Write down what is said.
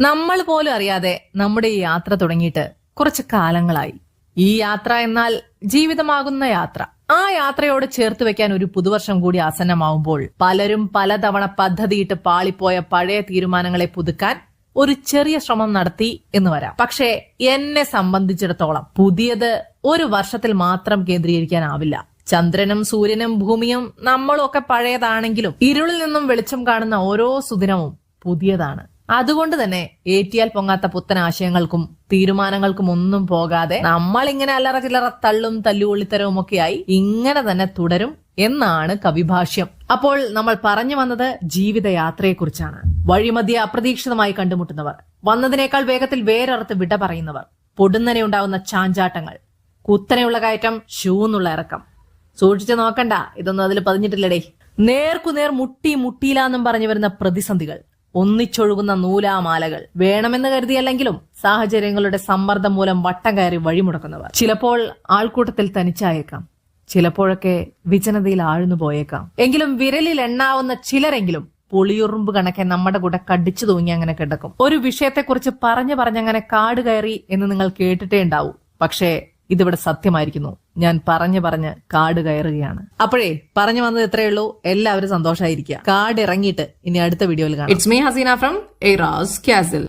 നമ്മൾ പോലും അറിയാതെ നമ്മുടെ ഈ യാത്ര തുടങ്ങിയിട്ട് കുറച്ച് കാലങ്ങളായി. ഈ യാത്ര എന്നാൽ ജീവിതമാകുന്ന യാത്ര. ആ യാത്രയോട് ചേർത്ത് വെക്കാൻ ഒരു പുതുവർഷം കൂടി ആസന്നമാവുമ്പോൾ പലരും പലതവണ പദ്ധതിയിട്ട് പാളിപ്പോയ പഴയ തീരുമാനങ്ങളെ പുതുക്കാൻ ഒരു ചെറിയ ശ്രമം നടത്തി എന്ന് വരാം. പക്ഷേ എന്നെ സംബന്ധിച്ചിടത്തോളം പുതിയത് ഒരു വർഷത്തിൽ മാത്രം കേന്ദ്രീകരിക്കാനാവില്ല. ചന്ദ്രനും സൂര്യനും ഭൂമിയും നമ്മളും ഒക്കെ പഴയതാണെങ്കിലും ഇരുളിൽ നിന്നും വെളിച്ചം കാണുന്ന ഓരോ സുദിനവും പുതിയതാണ്. അതുകൊണ്ട് തന്നെ ഏറ്റിയാൽ പൊങ്ങാത്ത പുത്തൻ ആശയങ്ങൾക്കും തീരുമാനങ്ങൾക്കും ഒന്നും പോകാതെ നമ്മൾ ഇങ്ങനെ അല്ലറ ചില്ലറ തള്ളും തല്ലുകൊള്ളിത്തരവും ഒക്കെയായി ഇങ്ങനെ തന്നെ തുടരും എന്നാണ് കവിഭാഷ്യം. അപ്പോൾ നമ്മൾ പറഞ്ഞു വന്നത് ജീവിതയാത്രയെക്കുറിച്ചാണ്. വഴിമധ്യ അപ്രതീക്ഷിതമായി കണ്ടുമുട്ടുന്നവർ വന്നതിനേക്കാൾ വേഗത്തിൽ വേറൊറത്ത് വിട പറയുന്നവർ പൊടുന്നനെ ഉണ്ടാവുന്ന ചാഞ്ചാട്ടങ്ങൾ കുത്തനെയുള്ള കയറ്റം ഷൂന്നുള്ള ഇറക്കം. സൂക്ഷിച്ചു നോക്കണ്ട ഇതൊന്നും അതിൽ പതിഞ്ഞിട്ടില്ലടേ. നേർക്കുനേർ മുട്ടി മുട്ടിയിലാന്നും പറഞ്ഞു വരുന്ന പ്രതിസന്ധികൾ ഒന്നിച്ചൊഴുകുന്ന നൂലാമാലകൾ വേണമെന്ന് കരുതിയല്ലെങ്കിലും സാഹചര്യങ്ങളുടെ സമ്മർദ്ദം മൂലം വട്ടം കയറി വഴിമുടക്കുന്നവർ. ചിലപ്പോൾ ആൾക്കൂട്ടത്തിൽ തനിച്ചായേക്കാം. ചിലപ്പോഴൊക്കെ വിജനതയിൽ ആഴ്ന്നു പോയേക്കാം. എങ്കിലും വിരലിൽ എണ്ണാവുന്ന ചിലരെങ്കിലും പുളിയുറുമ്പ് കണക്കെ നമ്മുടെ കൂടെ കടിച്ചു തൂങ്ങി അങ്ങനെ കിടക്കും. ഒരു വിഷയത്തെക്കുറിച്ച് പറഞ്ഞു പറഞ്ഞങ്ങനെ കാട് കയറി എന്ന് നിങ്ങൾ കേട്ടിട്ടേ ഉണ്ടാവൂ. പക്ഷേ ഇതിവിടെ സത്യമായിരിക്കുന്നു. ഞാൻ പറഞ്ഞു പറഞ്ഞ് കാട് കയറുകയാണ്. അപ്പോഴേ പറഞ്ഞു വന്നത് എത്രയേ ഉള്ളൂ? എല്ലാവരും സന്തോഷമായിരിക്കുക കാട് ഇറങ്ങിയിട്ട് ഇനി അടുത്ത വീഡിയോയിൽ കാണാം. It's me Haseena from eras castle